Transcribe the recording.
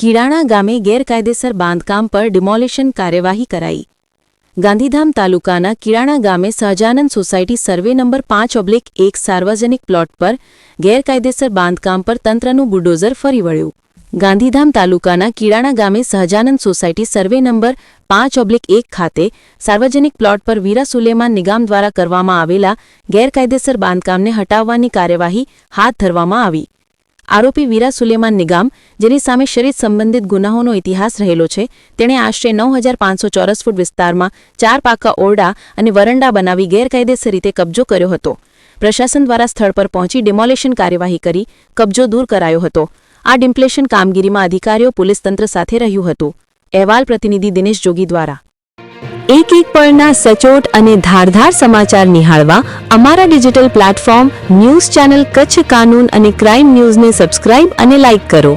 કીડાણા ગામે ગેરકાયદેસર બાંધકામ પર ડિમોલિશન કાર્યવાહી કરાઈ ગાંધીધામ તાલુકાના કિરાણા ગામે સહજાનંદ સોસાયટી સર્વે નંબર પાંચ ઓબ્લિક એક સાર્વજનિક પ્લોટ પર ગેરકાયદેસર બાંધકામ પર તંત્રનું બુલડોઝર ફરી વળ્યું ગાંધીધામ તાલુકાના કિરાણા ગામે સહજાનંદ સોસાયટી સર્વે નંબર પાંચ ઓબ્લિક એક ખાતે સાર્વજનિક પ્લોટ પર વીરા સુલેમાન નિગામ દ્વારા કરવામાં આવેલા ગેરકાયદેસર બાંધકામને હટાવવાની કાર્યવાહી હાથ ધરવામાં આવી આરોપી વીરા સુલેમાન નિગામ, જેની સામે શરીર સંબંધિત ગુનાહોનો ઇતિહાસ રહેલો છે, તેણે આશરે નવ હજાર પાંચસો ચોરસ ફૂટ વિસ્તારમાં ચાર પાકા ઓરડા અને વરંડા બનાવી ગેરકાયદેસર રીતે કબજો કર્યો હતો. પ્રશાસન દ્વારા સ્થળ પર પહોંચી ડિમોલેશન કાર્યવાહી કરી કબજો દૂર કરાયો હતો. આ ડિમ્પ્લેશન કામગીરીમાં અધિકારીઓ, પોલીસ તંત્ર સાથે રહ્યું હતું. અહેવાલ પ્રતિનિધિ દિનેશ જોગી દ્વારા. એક એક પળના સચોટ અને ધારધાર સમાચાર નિહાળવા અમારા digital platform news channel Kutch કાનૂન અને ક્રાઇમ ન્યૂઝને સબસ્ક્રાઇબ અને લાઇક કરો.